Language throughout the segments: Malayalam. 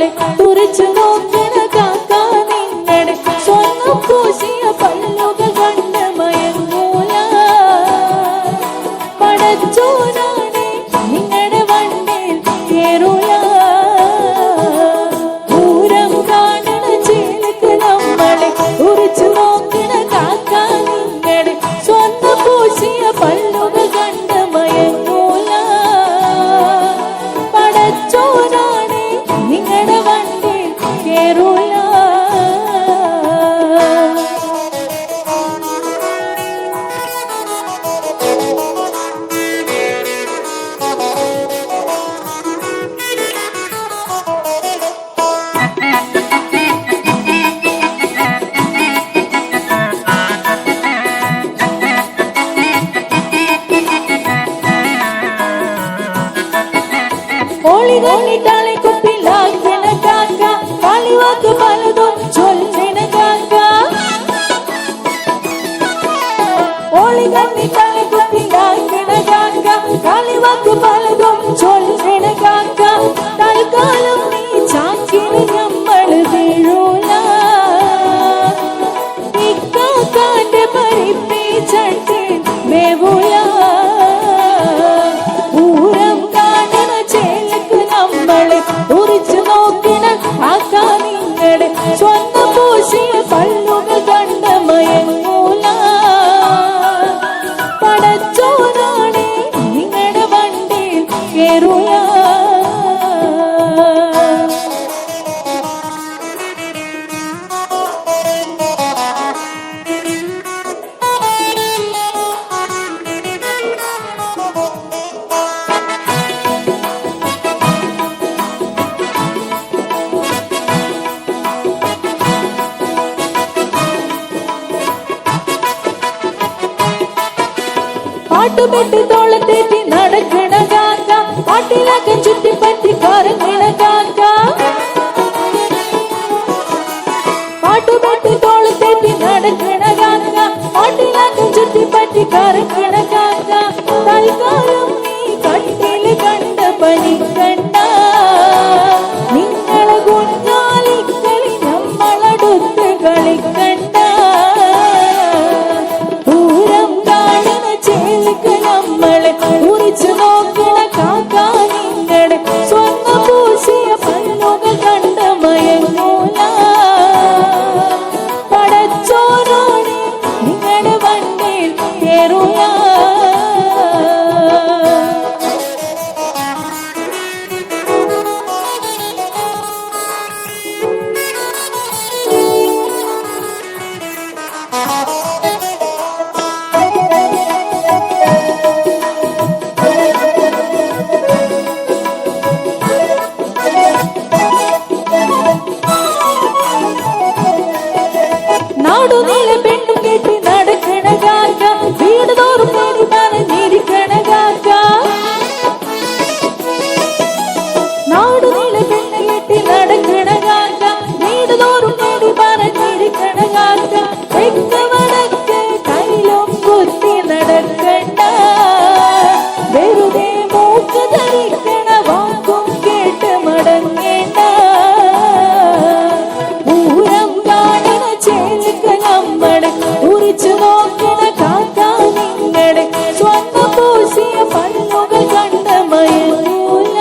காலை துரிச்சு জীবনটা பட்டு பட்டு தோளத்தேட்டி நடக்கணும் காக்கா பாட்டிலாக்கு todo de നോക്കണ കാക്ക നിങ്ങളുടെ സ്വന്തം പൂശിയ പണ്ണുകൾ കണ്ട മയൂല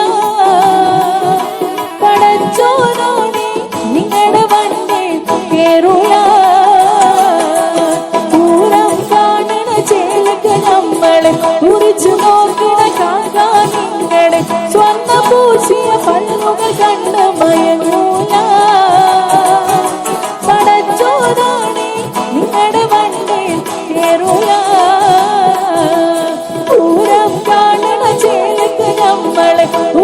പടച്ചോനോടെ നിങ്ങളുടെ വണ്ടി കേരള പൂരം കാണണ ചേലക്ക് നമ്മളെ മുറിച്ചു നോക്കണ കാക്ക നിങ്ങളുടെ സ്വന്തം പൂശിയ പണ്ണുകൾ dale.